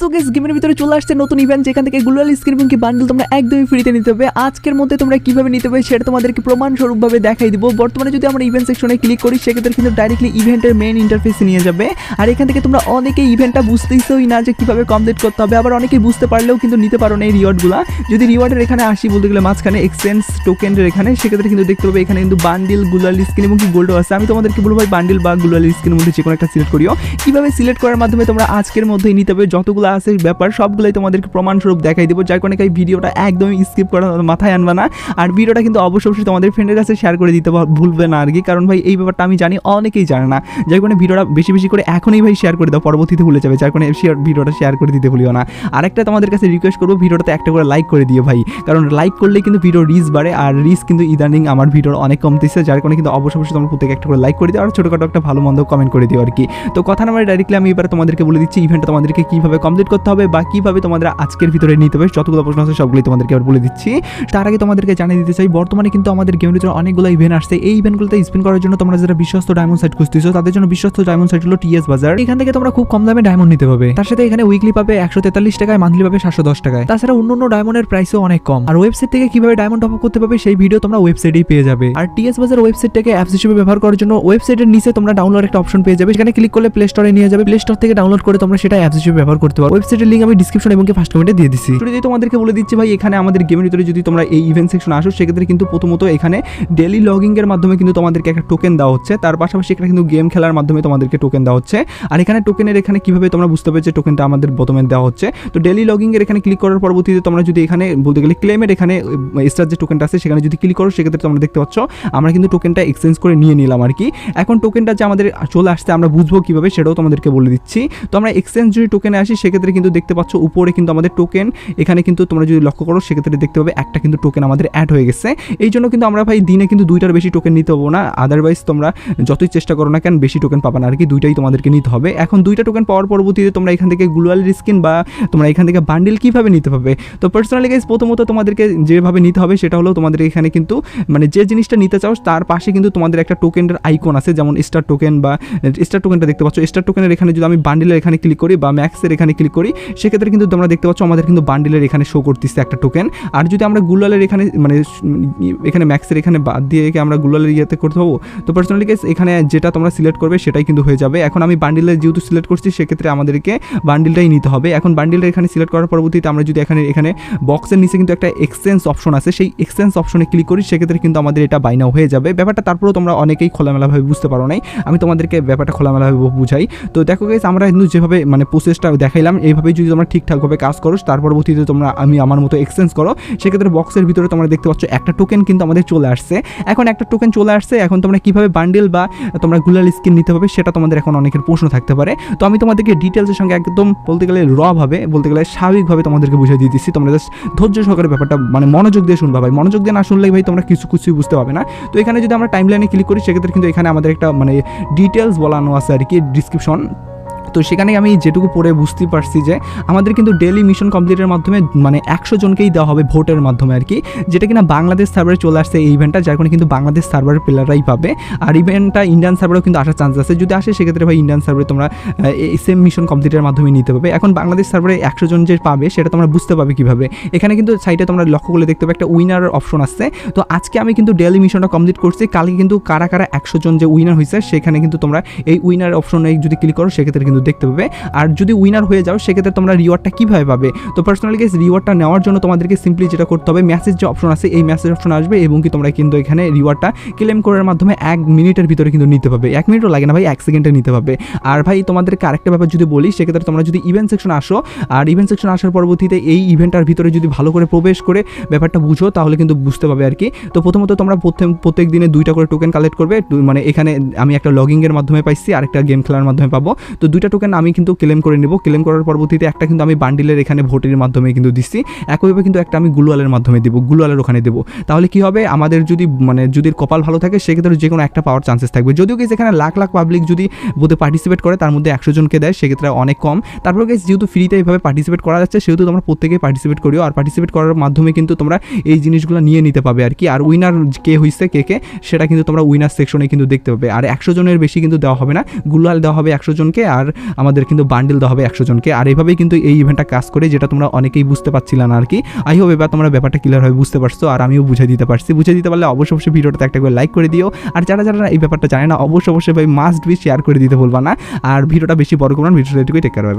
So guess গেমের ভিতরে চলে আসছে নতুন ইভেন্ট যেখান থেকে গ্লোবাল তোমরা একদমই ফ্রিতে নিতে হবে। আজকের মধ্যে তোমরা কীভাবে নিতে হবে সেটা তোমাদেরকে দেখাই দিব। বর্তমানে যদি আমরা ইভেন্ট সেকশনে ক্লিক করি, সেক্ষেত্রে কিন্তু ডাইরেক্টলি ইভেন্টের মেইন ইন্টারফেসে নিয়ে যাবে। আর এখান থেকে তোমরা অনেকেই ইভেন্টটা না যে কীভাবে কমপ্লিট করতে হবে। আবার বুঝতে পারলেও কিন্তু নিতে পারো না এই রিওয়ার্ডগুলো যদি রিওয়ার্ডের এখানে আসি বলতে গেলে মাঝখানে এক্সচেঞ্জ টোকেনের এখানে, সেক্ষেত্রে কিন্তু দেখতে পাবে এখানে কিন্তু বান্ডিল গুলাল স্ক্রিন এবং কি গোল্ডও আছে। আমি তোমাদেরকে বলব ভাই বান্ডিল বা গুলাল স্ক্রিনের মধ্যে যে কোনো একটা সিলেক্ট করিও। কীভাবে সিলেক্ট করার মাধ্যমে তোমরা আজকের মধ্যেই নিতে হবে, যতগুলো আছে ব্যাপার, সবগুলোই তোমাদেরকে প্রমাণস্বরূপ দেখাই দেবো, যার কারণে এই ভিডিওটা একদমই স্কিপ করা মাথায় আনবে না। আর ভিডিওটা কিন্তু অবশ্যই অবশ্যই তোমাদের ফ্রেন্ডের কাছে শেয়ার করে দিতে ভুলবে না আর কি কারণ ভাই এই ব্যাপারটা আমি জানি, অনেকেই জানে না। যার কারণে ভিডিওটা বেশি বেশি করে এখনই ভাই শেয়ার করে দাও, পরবর্তীতে ভুলে যাবে, যার কারণে ভিডিওটা শেয়ার করে দিতে ভুলিও না। আরেকটা তোমাদের কাছে রিকোয়েস্ট করব ভিডিওটাতে একটা করে লাইক করে দিও ভাই, কারণ লাইক করলে কিন্তু ভিডিও রিচ বাড়ে, আর রিচ কিন্তু ইদানিং আমার ভিডিওর অনেক কমতেছে, যার কারণে কিন্তু অবশ্যই অবশ্যই তোমরা প্রত্যেকে একটা করে লাইক করে দিও, আর ছোটোখাটো একটা ভালো মন্দ কমেন্ট করে দিও আর কি তো কথা না ডাইরেক্টলি আমি এবার তোমাদেরকে বলে দিচ্ছি ইভেন্টটা তোমাদেরকে কীভাবে কমপ্লিট করতে হবে বা কীভাবে তোমাদের আজকের ভিতরে নিতে হবে, যতগুলো প্রশ্ন আছে সবগুলোই তোমাদেরকে এবার বলে দিচ্ছি। তার আগে তোমাদেরকে জানিয়ে দিতে চাই, বর্তমানে কিন্তু আমাদের গেমের ভিতরে অনেকগুলো ইভেন্ট আসছে। এই ইভেন্টগুলোতে স্পিন করার জন্য তোমরা যারা বিশ্বস্ত ডায়মন্ড সাইট খুঁজতেছো, তাদের জন্য বিশ্বস্ত ডায়মন্ড সাইট হলো টিএস বাজার এখান থেকে তোমরা খুব কম দামে ডায়মন্ড নিতে পাবে তার সাথে এখানে উইকলি পাবে একশো তেতাল্লিশ টাকায় মান্থলি পাবে সাতশো দশ টাকায়। তাছাড়া অন্য অন্য ডায়মন্ডের প্রাইসও অনেক কম। আর ওয়েবসাইট থেকে কীভাবে ডায়মন্ড টপ করতে পারবে, সেই ভিডিও তোমরা ওয়েবসাইটেই পেয়ে যাবে। আর টিএস বাজার ওয়েবসাইটটাকে অ্যাপস হিসেবে ব্যবহার করার জন্য ওয়েবসাইটের নিচে তোমরা ডাউনলোড একটা অপশন পেয়ে যাবে। সেখানে ক্লিক করলে প্লে স্টোরে নিয়ে যাবে। প্লে স্টোর থেকে ডাউনলোড করে তোমরা সেটা অ্যাপস হিসেবে ব্যবহার করতে পারো। ওয়েবসাইটের লিঙ্ক আমি ডিসক্রিপশন এবং ফার্স্ট কমেন্টে দিয়ে দিচ্ছি যদি তোমাদেরকে বলে দিচ্ছি ভাই, এখানে আমাদের গেমের ভিতরে যদি তোমরা এই ইভেন্ট সেকশন আসো, সেক্ষেত্রে কিন্তু প্রথমত এখানে ডেলি লগিং এর মাধ্যমে কিন্তু তোমাদেরকে একটা টোকেন দেওয়া হচ্ছে। তার পাশাপাশি এখানে কিন্তু গেম খেলার মাধ্যমে তোমাদেরকে টোকেন দেওয়া হচ্ছে। আর এখানে টোকেনের এখানে কীভাবে তোমরা বুঝতে পারবে যে টোকেনটা আমাদের প্রথমে দেওয়া হচ্ছে? তো ডেলি লগিং এর এখানে ক্লিক করার পরবর্তীতে তোমরা যদি এখানে বলতে গেলে ক্লেমের এখানে স্টার যে টোকেনটা আছে, সেখানে যদি ক্লিক করো, সেক্ষেত্রে তোমরা দেখতে পাচ্ছ, আমরা কিন্তু টোকেনটা এক্সচেঞ্জ করে নিয়ে নিলাম আর কি। এখন টোকেনটা যে আমাদের চলে আসছে, আমরা বুঝব কীভাবে, সেটাও তোমাদেরকে বলে দিচ্ছি। তো আমরা এক্সচেঞ্জ যদি টোকেনে আসি সেক্ষেত্রে কিন্তু দেখতে পাচ্ছ উপরে কিন্তু আমাদের টোকেন এখানে কিন্তু তোমরা যদি লক্ষ্য করো, সেক্ষেত্রে দেখতে পাবে একটা কিন্তু টোকেন আমাদের অ্যাড হয়ে গেছে। এই জন্য কিন্তু আমরা ভাই দিনে কিন্তু দুইটার বেশি টোকেন নিতে হব না আদারওয়াইজ তোমরা যতই চেষ্টা করো না কেন, বেশি টোকেন পাবা না, আর কি দুইটাই তোমাদেরকে নিতে হবে। এখন দুইটা টোকেন পাওয়ার পরবর্তীতে তোমরা এখান থেকে গ্লোয়াল স্কিন বা তোমরা এখান থেকে বান্ডিল কীভাবে নিতে হবে? তো পার্সোনালি গাইজ প্রথমত তোমাদেরকে যেভাবে নিতে হবে সেটা হলো তোমাদের এখানে কিন্তু মানে যে জিনিসটা নিতে চাও, তার পাশে কিন্তু তোমাদের একটা টোকেনের আইকন আছে, যেমন স্টার টোকেন বা স্টার টোকেনটা দেখতে পাচ্ছ। স্টার টোকেনের এখানে যদি আমি বান্ডিলের এখানে ক্লিক করি বা ম্যাক্সের এখানে ক্লিক করি, সেক্ষেত্রে কিন্তু তোমরা দেখতে পাচ্ছ আমাদের কিন্তু বান্ডিলের এখানে শো করতেছে একটা টোকেন আর যদি আমরা গুলালের এখানে মানে এখানে ম্যাক্সের এখানে বাদ দিয়ে রেখে আমরা গুলালের ইয়েতে করতে হব তো পার্সোনালি কেস এখানে যেটা তোমরা সিলেক্ট করবে সেটাই কিন্তু হয়ে যাবে। এখন আমি বান্ডিলের যেহেতু সিলেক্ট করছি, সেক্ষেত্রে আমাদেরকে বান্ডিলটাই নিতে হবে। এখন বান্ডিলটা এখানে সিলেক্ট করার পরবর্তীতে আমরা যদি এখানে এখানে বক্সের নিচে কিন্তু একটা এক্সচেঞ্জ অপশন আছে, সেই এক্সচেঞ্জ অপশনে ক্লিক করি, সেক্ষেত্রে কিন্তু আমাদের এটা বাইনাও হয়ে যাবে। ব্যাপারটা তারপরেও তোমরা অনেকেই খোলামেলাভাবে বুঝতে পারো নাই। আমি তোমাদেরকে ব্যাপারটা খোলামেলাভাবে বুঝাই। তো দেখো গেছে আমরা কিন্তু যেভাবে মানে প্রসেসটা দেখাইলাম এইভাবে যদি তোমরা ঠিকঠাকভাবে কাজ করো, তার পরবর্তীতে তোমরা, আমি আমার মতো এক্সচেঞ্জ করো। সেক্ষেত্রে বক্সের ভিতরে তোমরা দেখতে পাচ্ছ একটা টোকেন কিন্তু আমাদের চলে আসছে। এখন একটা টোকেন চলে আসছে, এখন তোমরা কীভাবে বান্ডেল বা তোমরা গুলাল স্কিন নিতে হবে সেটা তোমাদের এখন অনেকের প্রশ্ন থাকতে পারে। তো আমি তোমাদেরকে ডিটেলসের সঙ্গে একদম বলতে গেলে র ভাবে, বলতে গেলে স্বাভাবিকভাবে তোমাদেরকে বুঝিয়ে দিয়ে দিচ্ছি। তোমরা জাস্ট ধৈর্য সহকারে ব্যাপারটা মানে মনোযোগ দিয়ে শুনবা ভাই। মনোযোগ দিয়ে না শুনলে ভাই তোমরা কিছু কিছুই বুঝতে পারবে না। তো এখানে যদি আমরা টাইম লাইনে ক্লিক করি, সেক্ষেত্রে কিন্তু এখানে আমাদের একটা মানে ডিটেলস বলানো আছে আর কি ডিসক্রিপশন তো সেখানে আমি যেটুকু পড়ে বুঝতে পারছি যে আমাদের কিন্তু ডেলি মিশন কমপ্লিটের মাধ্যমে মানে একশো জনকেই দেওয়া হবে ভোটের মাধ্যমে আর কি, যেটা কিনা বাংলাদেশ সার্ভারে চলে আসছে এই ইভেন্টটা যার কারণে কিন্তু বাংলাদেশ সার্ভারের প্লেয়াররাই পাবে। আর ইভেন্টটা ইন্ডিয়ান সার্ভারেও কিন্তু আসার চান্স আছে। যদি আসে, সেক্ষেত্রে ভাই ইন্ডিয়ান সার্ভারে তোমরা এই সেম মিশন কমপ্লিটের মাধ্যমে নিতে পারবে। এখন বাংলাদেশ সার্ভারে একশো জন যে পাবে, সেটা তোমরা বুঝতে পারবে কীভাবে। এখানে কিন্তু সাইটে তোমরা লক্ষ্য করলে দেখতে পাবে একটা উইনার অপশন আসছে। তো আজকে আমি কিন্তু ডেলি মিশনটা কমপ্লিট করছি। কালকে কিন্তু কারা কারা একশো জন যে উইনার হয়েছে, সেখানে কিন্তু তোমরা এই উইনার অপশনে যদি ক্লিক করো, সেক্ষেত্রে কিন্তু দেখতে পাবে। আর যদি উইনার হয়ে যাও, সেক্ষেত্রে তোমরা রিওয়ার্ডটা কীভাবে পাবে? তো পার্সোনালি গেস রিওয়ার্ডটা নেওয়ার জন্য তোমাদেরকে সিম্পলি যেটা করতে হবে মেসেজ যে অপশন আছে, এই মেসেজ অপশন আসবে এবং কি তোমরা কিন্তু এখানে রিওয়ার্ডটা ক্লেম করার মাধ্যমে এক মিনিটের ভিতরে কিন্তু নিতে পাবে। এক মিনিটও লাগে না ভাই, এক সেকেন্ডে নিতে পারবে আর ভাই, তোমাদেরকে আরেকটা ব্যাপার যদি বলি, সেক্ষেত্রে তোমরা যদি ইভেন্ট সেকশন আসো, আর ইভেন্ট সেকশন আসার পরবর্তীতে এই ইভেন্টটার ভিতরে যদি ভালো করে প্রবেশ করে ব্যাপারটা বুঝো, তাহলে কিন্তু বুঝতে পারবে আর কি। তো প্রথমত তোমরা প্রত্যেক দিনে দুইটা করে টোকেন কালেক্ট করবে। মানে এখানে আমি একটা লগিংয়ের মাধ্যমে পাইছি আর একটা গেম খেলার মাধ্যমে পাবো। তো দুইটা টোকেন আমি কিন্তু ক্লেম করে নেব। ক্লেম করার পরবর্তীতে একটা কিন্তু আমি বান্ডিলের এখানে ভোটের মাধ্যমে কিন্তু দিচ্ছি। একইভাবে কিন্তু একটা আমি গুলওয়ালের মাধ্যমে দেবো গুলওয়ালের ওখানে দেবো। তাহলে কি হবে? আমাদের যদি মানে যদি কপাল ভালো থাকে, সেক্ষেত্রে যে কোনো একটা পাওয়ার চান্সেস থাকবে। যদিও কি এখানে লাখ লাখ পাবলিক যদি বোধে পার্টিসিপেট করে, তার মধ্যে একশো জনকে দেয়, সেক্ষেত্রে অনেক কম। তারপর গেছে যেহেতু ফ্রিতে এইভাবে পার্টিসিপেট করা যাচ্ছে, সেহেতু তোমরা প্রত্যেকেই পার্টিসিপেট করিও। আর পার্টিসিপেট করার মাধ্যমে কিন্তু তোমরা এই জিনিসগুলো নিয়ে নিতে পাবে আর কি। আর উইনার কে হয়েছে কে কে, সেটা কিন্তু তোমরা উইনার সেকশনে কিন্তু দেখতে পাবে। আর একশো জনের বেশি কিন্তু দেওয়া হবে না। গুলাল দেওয়া হবে একশো জনকে। আর আমাদের কিন্তু বান্ডিল দেওয়া হবে একশো জনকে। আর এইভাবেই কিন্তু এই ইভেন্টটা কাজ করে, যেটা তোমরা অনেকেই বুঝতে পারছিলে না আর কি আই হোপ এবার তোমরা ব্যাপারটা ক্লিয়ার ক্লিয়ারভাবে বুঝতে পারছ, আর আমিও বুঝে দিতে পারছি। বুঝে দিতে পারলে অবশ্যই অবশ্যই ভিডিওটাতে একটা করে লাইক করে দিও। আর যারা যারা এই ব্যাপারটা জানে না, অবশ্যই অবশ্যই ভাই মাস্ট বি শেয়ার করে দিতে ভুলবা না। আর ভিডিওটা বেশি বড় করুন ভিডিওটা এটুকুই টেক বাই